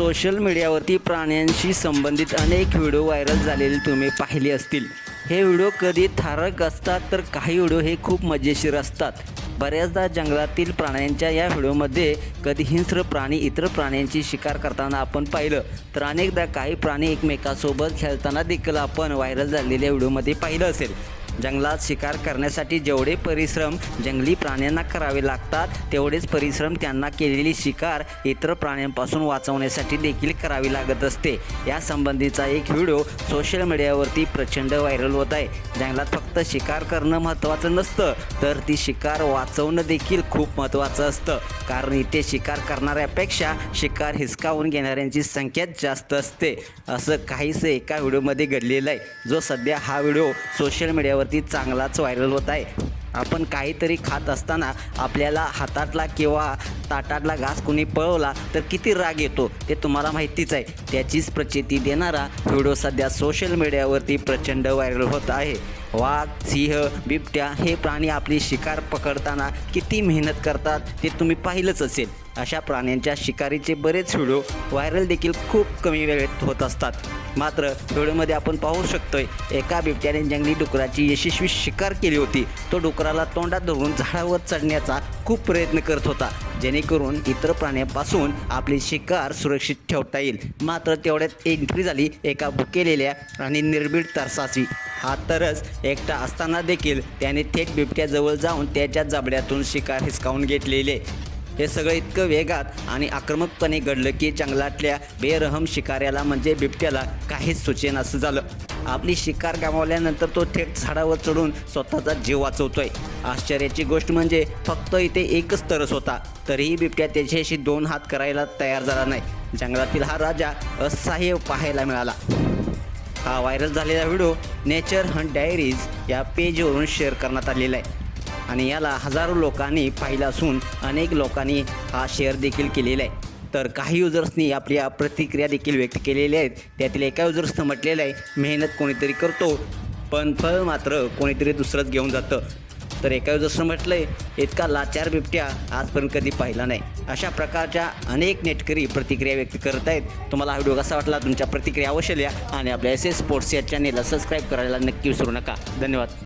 Social मीडियावरती प्राण्यांशी संबंधित अनेक व्हिडिओ व्हायरल झालेले तुम्ही पाहिले असतील. हे व्हिडिओ कधी थारक असतात तर काही व्हिडिओ हे खूप मजेशीर असतात. बऱ्याचदा जंगलातील प्राण्यांच्या या व्हिडिओमध्ये कधी हिंस्र प्राणी इतर प्राण्यांची शिकार करताना आपण पाहिलं तर अनेकदा काही प्राणी एकमेकासोबत खेळताना देखील आपण व्हायरल झालेल्या व्हिडिओमध्ये पाहिलं असेल. जंगलात शिकार करण्यासाठी जेवढे परिश्रम जंगली प्राण्यांना करावे लागतात तेवढेच परिश्रम त्यांना केलेली शिकार इतर प्राण्यांपासून वाचवण्यासाठी देखील करावी लागत असते. या संबंधीचा एक व्हिडिओ सोशल मीडियावरती प्रचंड व्हायरल होत आहे. जंगलात फक्त शिकार करणं महत्त्वाचं नसतं तर ती शिकार वाचवणं देखील खूप महत्त्वाचं असतं. कारण इथे शिकार करणाऱ्यापेक्षा शिकार हिसकावून घेणाऱ्यांची संख्याच जास्त असते. असं काहीसं एका व्हिडिओमध्ये घडलेलं आहे. जो सध्या हा व्हिडिओ सोशल मीडियावर मीडियावरती चांगलाच व्हायरल होत आहे. आपण काहीतरी खात असताना आपल्याला हातातला किंवा ताटातला घास कोणी पळवला तर किती राग येतो ते तुम्हाला माहितीच आहे. त्याचीच प्रचिती देणारा व्हिडिओ सध्या सोशल मीडियावरती प्रचंड व्हायरल होत आहे. वाघ सिंह बिबट्या हे प्राणी आपली शिकार पकडताना किती मेहनत करतात ते तुम्ही पाहिलंच असेल. अशा प्राण्यांच्या शिकारीचे बरेच व्हिडिओ व्हायरल देखील खूप कमी वेळेत होत असतात. मात्र व्हिडिओमध्ये आपण पाहू शकतोय एका बिबट्याने जंगली डुकराची यशस्वी शिकार केली होती. तो डुकराला तोंडात धरून झाडावर चढण्याचा खूप प्रयत्न करत होता जेणेकरून इतर प्राण्यांपासून आपली शिकार सुरक्षित ठेवता येईल. मात्र तेवढ्यात एंट्री झाली एका भुकेलेल्या आणि निर्भीड तरसाची. हा तरस एकटा असताना देखील त्याने थेट बिबट्याजवळ जाऊन त्याच्या जबड्यातून शिकार हिसकावून घेतलेले. हे सगळं इतकं वेगात आणि आक्रमकपणे घडलं की जंगलातल्या बेरहम शिकाऱ्याला म्हणजे बिबट्याला काहीच सुचेन असं झालं. आपली शिकार गमावल्यानंतर तो थेट झाडावर चढून स्वतःचा जीव वाचवतोय. आश्चर्याची गोष्ट म्हणजे फक्त इथे एकच तरस होता तरीही बिबट्या त्याच्याशी दोन हात करायला तयार झाला नाही. जंगलातील हा राजा असह्य पाहायला मिळाला. हा व्हायरल झालेला व्हिडिओ नेचर हंट डायरीज या पेजवरून शेअर करण्यात आलेला आहे. आणि याला हजारो लोकांनी पाहिलं असून अनेक लोकांनी हा शेअर देखील केलेला आहे. तर काही युजर्सनी आपल्या प्रतिक्रिया देखील व्यक्त केलेल्या आहेत. त्यातील एका युजर्सनं म्हटलेलं आहे मेहनत कोणीतरी करतो पण फळ मात्र कोणीतरी दुसरंच घेऊन जातं. तर एका युजर्सनं म्हटलं आहे इतका लाचार बिबट्या आजपर्यंत कधी पाहिला नाही. अशा प्रकारच्या अनेक नेटकरी प्रतिक्रिया व्यक्त करत आहेत. तुम्हाला हा व्हिडिओ कसा वाटला? तुमच्या प्रतिक्रिया अवश्य लिहा आणि आपल्या एस एस स्पोर्ट्स या चॅनेलला सबस्क्राईब करायला नक्की विसरू नका. धन्यवाद.